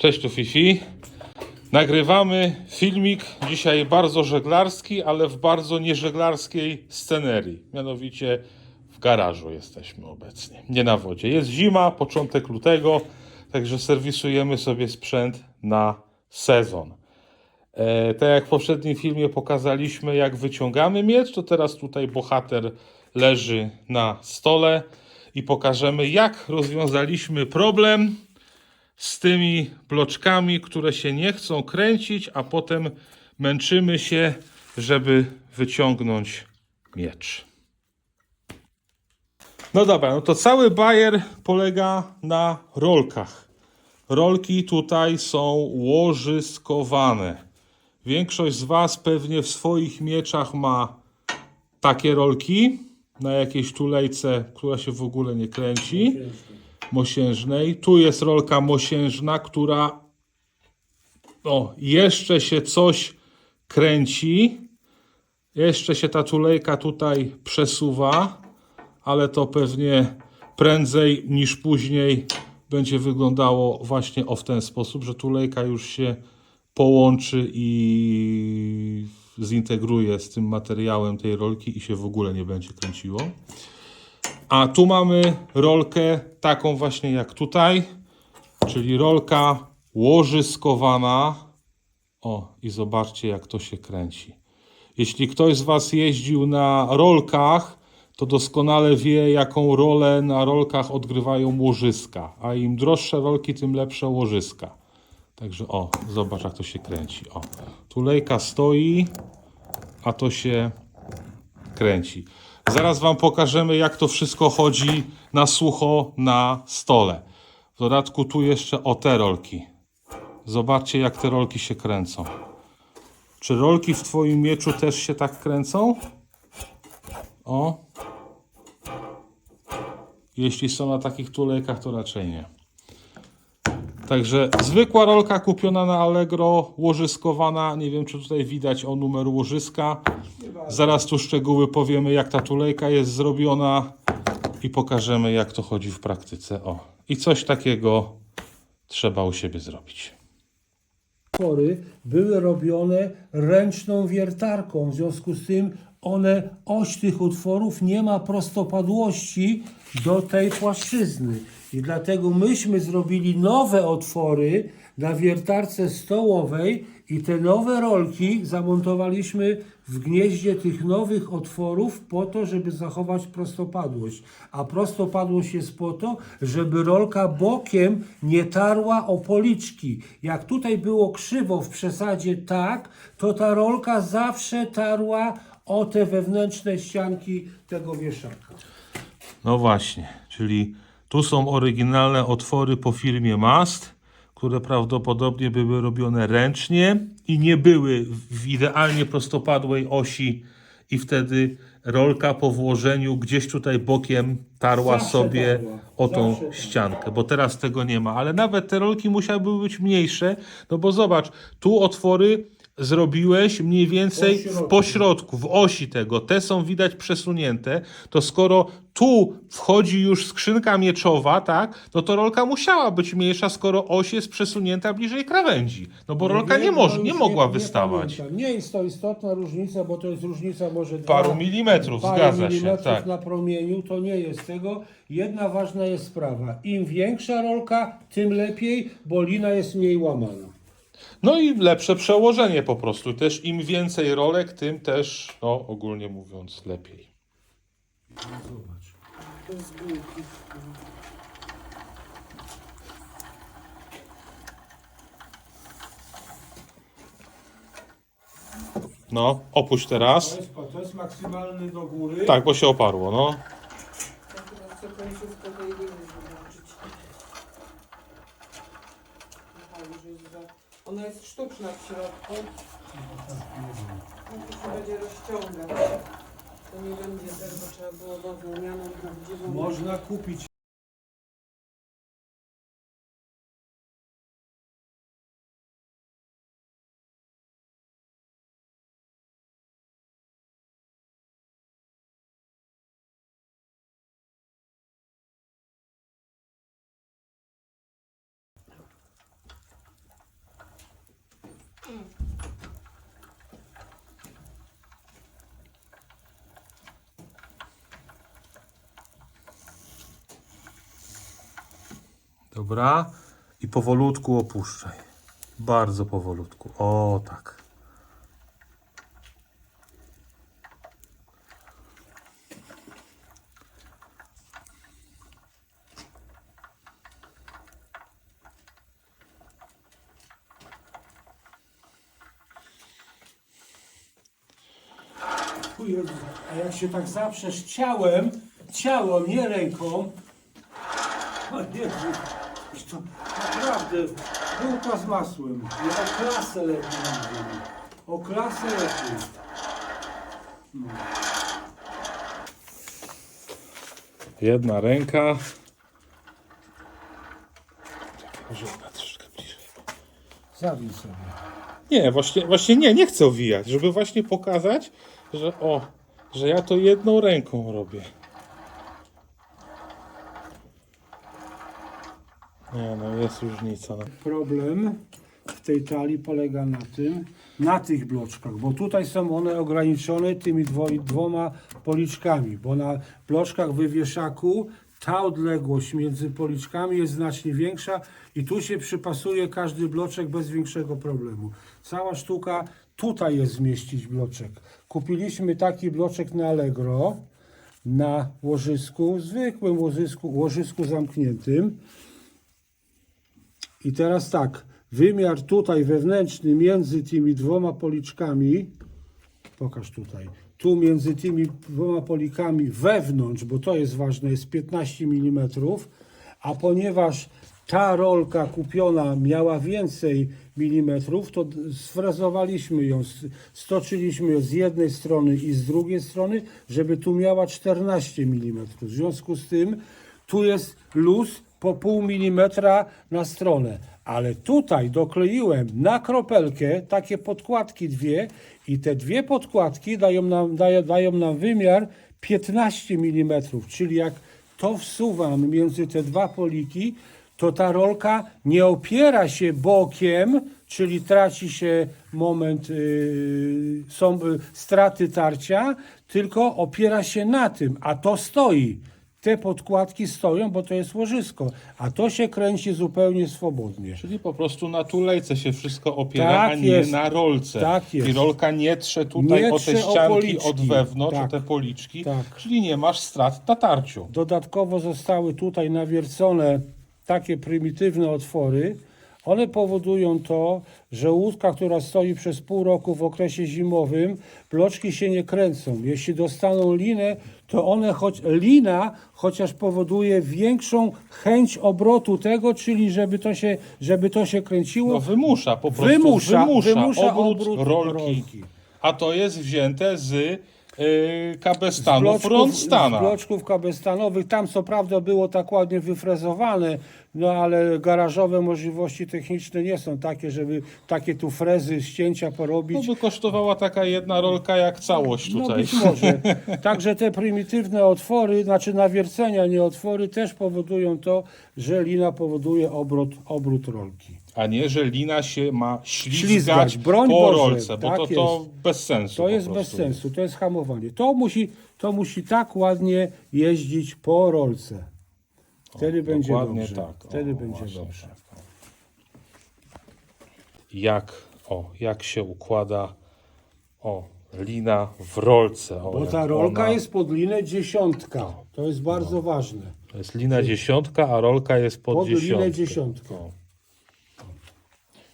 Cześć tu Fifi. Nagrywamy filmik dzisiaj bardzo żeglarski, ale w bardzo nieżeglarskiej scenerii. Mianowicie w garażu jesteśmy obecnie, nie na wodzie. Jest zima, początek lutego, także serwisujemy sobie sprzęt na sezon. E, tak jak w poprzednim filmie pokazaliśmy, jak wyciągamy miecz, to teraz tutaj bohater leży na stole i pokażemy, jak rozwiązaliśmy problem z tymi bloczkami, które się nie chcą kręcić, a potem męczymy się, żeby wyciągnąć miecz. No dobra, no to cały bajer polega na rolkach. Rolki tutaj są łożyskowane. Większość z Was pewnie w swoich mieczach ma takie rolki na jakiejś tulejce, która się w ogóle nie kręci mosiężnej. Tu jest rolka mosiężna, która o, jeszcze się coś kręci. Jeszcze się ta tulejka tutaj przesuwa, ale to pewnie prędzej niż później będzie wyglądało właśnie o w ten sposób, że tulejka już się połączy i zintegruje z tym materiałem tej rolki i się w ogóle nie będzie kręciło. A tu mamy rolkę taką właśnie jak tutaj, czyli rolka łożyskowana. O, i zobaczcie jak to się kręci. Jeśli ktoś z Was jeździł na rolkach, to doskonale wie, jaką rolę na rolkach odgrywają łożyska. A im droższe rolki, tym lepsze łożyska. Także o, zobacz jak to się kręci. O, tulejka stoi, a to się kręci. Zaraz Wam pokażemy, jak to wszystko chodzi na sucho na stole. W dodatku tu jeszcze o te rolki. Zobaczcie, jak te rolki się kręcą. Czy rolki w Twoim mieczu też się tak kręcą? O. Jeśli są na takich tulejkach, to raczej nie. Także zwykła rolka kupiona na Allegro, łożyskowana. Nie wiem, czy tutaj widać o numer łożyska. Zaraz tu szczegóły powiemy, jak ta tulejka jest zrobiona i pokażemy, jak to chodzi w praktyce. O, i coś takiego trzeba u siebie zrobić. otwory były robione ręczną wiertarką. W związku z tym one, oś tych utworów nie ma prostopadłości do tej płaszczyzny. I dlatego myśmy zrobili nowe otwory na wiertarce stołowej i te nowe rolki zamontowaliśmy w gnieździe tych nowych otworów po to, żeby zachować prostopadłość. A prostopadłość jest po to, żeby rolka bokiem nie tarła o policzki. Jak tutaj było krzywo w przesadzie tak, to ta rolka zawsze tarła o te wewnętrzne ścianki tego wieszaka. No właśnie, czyli tu są oryginalne otwory po firmie Mast, które prawdopodobnie były robione ręcznie i nie były w idealnie prostopadłej osi i wtedy rolka po włożeniu gdzieś tutaj bokiem tarła Zawsze sobie tarła. o tą Zawsze ściankę, bo teraz tego nie ma, ale nawet te rolki musiały być mniejsze, no bo zobacz, tu otwory zrobiłeś mniej więcej w Pośrodku. w osi tego, te są widać przesunięte, to skoro tu wchodzi już skrzynka mieczowa, tak, no to rolka musiała być mniejsza, skoro oś jest przesunięta bliżej krawędzi, no bo rolka nie, może, no nie mogła wystawać. pamiętam. Nie jest to istotna różnica, bo to jest różnica może Paru dwa, milimetrów, paru zgadza się, milimetrów tak. na promieniu, to nie jest tego. Jedna ważna jest sprawa. Im większa rolka, tym lepiej, bo lina jest mniej łamana. No i lepsze przełożenie po prostu, też im więcej rolek, tym też, no ogólnie mówiąc, lepiej. Zobacz. No, opuść teraz. To jest, to jest maksymalny do góry. Tak, bo się oparło, no. Końcówkę tej zobaczyć. Aha, już jest za... Ona jest sztuczna w środku. No się będzie rozciągać. To nie będzie tego, trzeba było bawełnianą, prawdziwą. Można kupić Dobra. I powolutku opuszczaj. Bardzo powolutku. O, tak. A jak się tak zaprzesz ciałem, ciałem, nie ręką, o Jezu, to naprawdę bułka z masłem. Nie o klasę lepiej mówię. O klasę lepiej. Jedna ręka. Czekaj, Może ona troszkę bliżej. Zawij sobie. Nie, właśnie, właśnie nie, nie chcę owijać, żeby właśnie pokazać, że o, że ja to jedną ręką robię. Nie, no jest różnica. no. Problem w tej talii polega na tym, na tych bloczkach, bo tutaj są one ograniczone tymi dwo, dwoma policzkami, bo na bloczkach wywieszaku ta odległość między policzkami jest znacznie większa i tu się przypasuje każdy bloczek bez większego problemu. Cała sztuka tutaj jest zmieścić bloczek. Kupiliśmy taki bloczek na Allegro na łożysku, zwykłym łożysku, łożysku zamkniętym. I teraz tak, wymiar tutaj wewnętrzny między tymi dwoma policzkami, pokaż tutaj, tu między tymi dwoma polikami wewnątrz, bo to jest ważne, jest 15 mm, a ponieważ ta rolka kupiona miała więcej milimetrów, to sfrezowaliśmy ją, stoczyliśmy ją z jednej strony i z drugiej strony, żeby tu miała 14 mm. W związku z tym tu jest luz po pół milimetra na stronę. Ale tutaj dokleiłem na kropelkę takie podkładki dwie i te dwie podkładki dają nam, dają, dają nam wymiar 15 mm, czyli jak to wsuwam między te dwa poliki, to ta rolka nie opiera się bokiem, czyli traci się moment, yy, są yy, straty tarcia, tylko opiera się na tym, a to stoi. Te podkładki stoją, bo to jest łożysko, a to się kręci zupełnie swobodnie. Czyli po prostu na tulejce się wszystko opiera, Tak a nie jest. na rolce. Tak jest. I rolka nie trze tutaj Nie o te o ścianki od wewnątrz, Tak. o te policzki, Tak. czyli nie masz strat na tarciu. Dodatkowo zostały tutaj nawiercone takie prymitywne otwory. One powodują to, że łódka, która stoi przez pół roku w okresie zimowym, bloczki się nie kręcą. Jeśli dostaną linę, to one choć lina chociaż powoduje większą chęć obrotu tego, czyli żeby to się, żeby to się kręciło. No wymusza po prostu, Wymusza- wymusza, wymusza obrót, obrót rolki. rolki. A to jest wzięte z kabestanu bloczków, frontstana. z bloczków kabestanowych. Tam co prawda było tak ładnie wyfrezowane, no ale garażowe możliwości techniczne nie są takie, żeby takie tu frezy, ścięcia No porobić. by kosztowała taka jedna rolka jak całość No tutaj. być może. Także te prymitywne otwory, znaczy nawiercenia, nie otwory, też powodują to, że lina powoduje obrót, obrót rolki. A nie, że lina się ma ślizgać, Ślizgać. Broń po Boże, rolce, bo tak to, to jest. bez sensu. To jest bez sensu, to jest hamowanie. To musi, to musi tak ładnie jeździć po rolce. Wtedy będzie Dokładnie dobrze. tak. Wtedy O, będzie dobrze. tak. Jak, o, jak się układa o, lina w rolce. O, Bo ta rolka ona- jest pod linę dziesiątka. To jest bardzo ważne. To jest lina dziesiątka, a rolka jest pod, Pod linę dziesiątkę. dziesiątkę. O.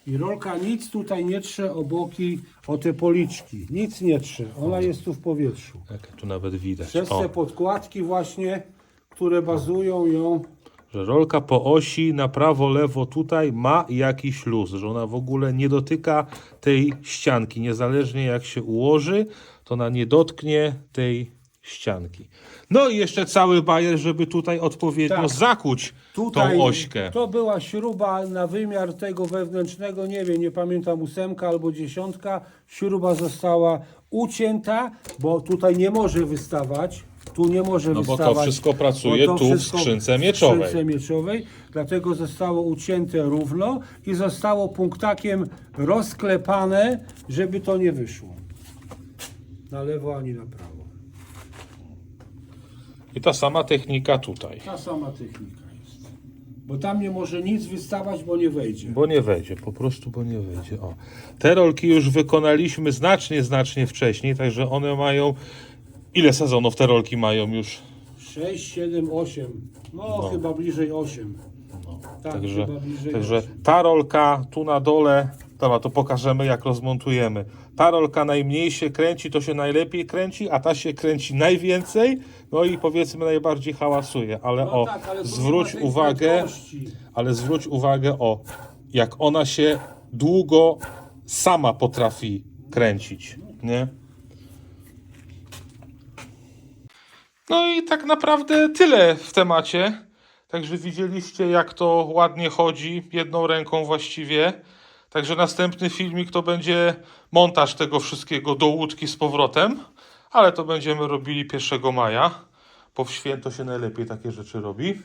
I rolka nic tutaj nie trze o boki, o te policzki. Nic nie trze. Ona jest tu w powietrzu. Jak tu nawet widać. Przez O, te podkładki właśnie, które bazują ją że rolka po osi na prawo, lewo tutaj ma jakiś luz, że ona w ogóle nie dotyka tej ścianki. Niezależnie jak się ułoży, to ona nie dotknie tej ścianki. No i jeszcze cały bajer, żeby tutaj odpowiednio Tak. zakuć Tutaj tą ośkę. to była śruba na wymiar tego wewnętrznego, nie wiem, nie pamiętam, ósemka albo dziesiątka. Śruba została ucięta, bo tutaj nie może wystawać. Tu nie może No bo to wszystko pracuje tu w skrzynce mieczowej. W skrzynce mieczowej, dlatego zostało ucięte równo i zostało punktakiem rozklepane, żeby to nie wyszło. Na lewo ani na prawo. I ta sama technika tutaj. Ta sama technika jest. Bo tam nie może nic wystawać, bo nie wejdzie. Bo nie wejdzie, po prostu, bo nie wejdzie. O. Te rolki już wykonaliśmy znacznie, znacznie wcześniej, także one mają. Ile sezonów te rolki mają już? 6, 7, 8. No, chyba bliżej 8. Tak, Także, chyba bliżej także 8. ta rolka tu na dole, dobra, to pokażemy jak rozmontujemy. Ta rolka najmniej się kręci, to się najlepiej kręci, a ta się kręci najwięcej, no i powiedzmy najbardziej hałasuje, ale No o, tak, ale zwróć uwagę, ale zwróć uwagę o, jak ona się długo sama potrafi kręcić, nie? No i tak naprawdę tyle w temacie. Także widzieliście, jak to ładnie chodzi, jedną ręką właściwie. Także następny filmik to będzie montaż tego wszystkiego do łódki z powrotem, ale to będziemy robili 1 maja, bo w święto się najlepiej takie rzeczy robi.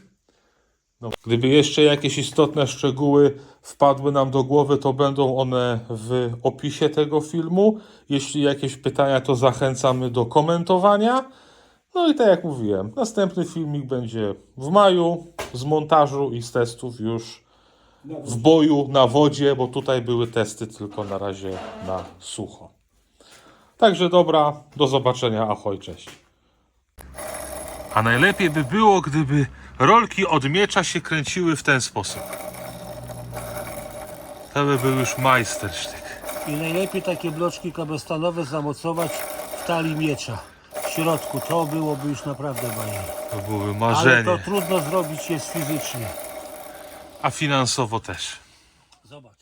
No, gdyby jeszcze jakieś istotne szczegóły wpadły nam do głowy, to będą one w opisie tego filmu. Jeśli jakieś pytania, to zachęcamy do komentowania. No i tak jak mówiłem, następny filmik będzie w maju z montażu i z testów już w boju na wodzie, bo tutaj były testy tylko na razie na sucho. Także dobra, do zobaczenia, ahoj, cześć. A najlepiej by było, gdyby rolki od miecza się kręciły w ten sposób. To by był już majstersztyk. I najlepiej takie bloczki kabestanowe zamocować w talii miecza. W środku to byłoby już naprawdę bajer. To byłoby Ale marzenie. to trudno zrobić jest fizycznie. A finansowo też. Zobacz.